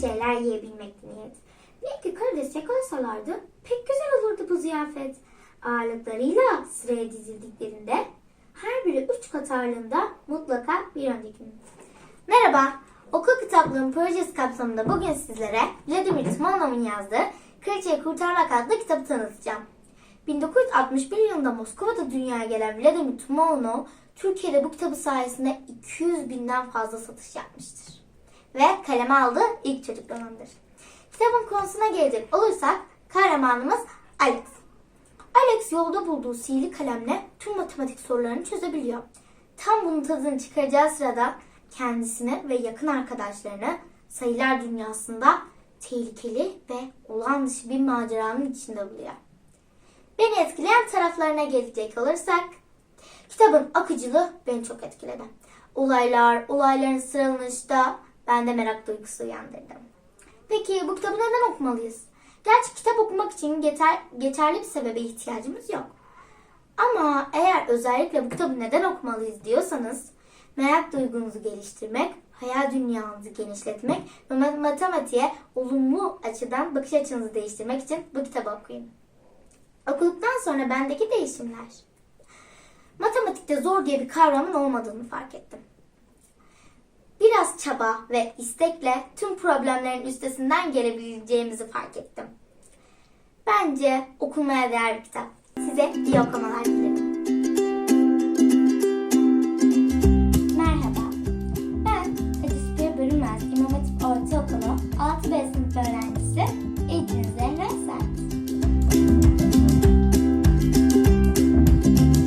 şeyler yiyebilmek niyet. Belki karides yakalasalardı pek güzel olurdu bu ziyafet. Ağırlıklarıyla sıraya dizildiklerinde her biri üç kat ağırlığında mutlaka bir önceki. Merhaba, okul kitaplığının projesi kapsamında bugün sizlere Vladimir Timonov'un yazdığı Kraliçeyi Kurtarmak adlı kitabı tanıtacağım. 1961 yılında Moskova'da dünyaya gelen Vladimir Timonov, Türkiye'de bu kitabı sayesinde 200 binden fazla satış yapmıştır. Ve kaleme aldığı ilk çocuk romanıdır. Kitabın konusuna gelecek olursak kahramanımız Alex. Alex yolda bulduğu sihirli kalemle tüm matematik sorularını çözebiliyor. Tam bunun tadını çıkaracağı sırada kendisini ve yakın arkadaşlarını sayılar dünyasında tehlikeli ve olağan dışı bir maceranın içinde buluyor. Beni etkileyen taraflarına gelecek olursak, kitabın akıcılığı beni çok etkiledi. Olaylar, olayların sıralanışı da bende merak duygusu uyandırdı. Peki bu kitabı neden okumalıyız? Gerçi kitap okumak için yeter, yeterli bir sebebe ihtiyacımız yok. Ama eğer özellikle bu kitabı neden okumalıyız diyorsanız, merak duygunuzu geliştirmek, hayal dünyanızı genişletmek ve matematiğe olumlu açıdan bakış açınızı değiştirmek için bu kitabı okuyun. Okuduktan sonra bendeki değişimler. Matematikte zor diye bir kavramın olmadığını fark ettim. Çaba ve istekle tüm problemlerin üstesinden gelebileceğimizi fark ettim. Bence okunmaya değer bir kitap. Size iyi okumalar dilerim.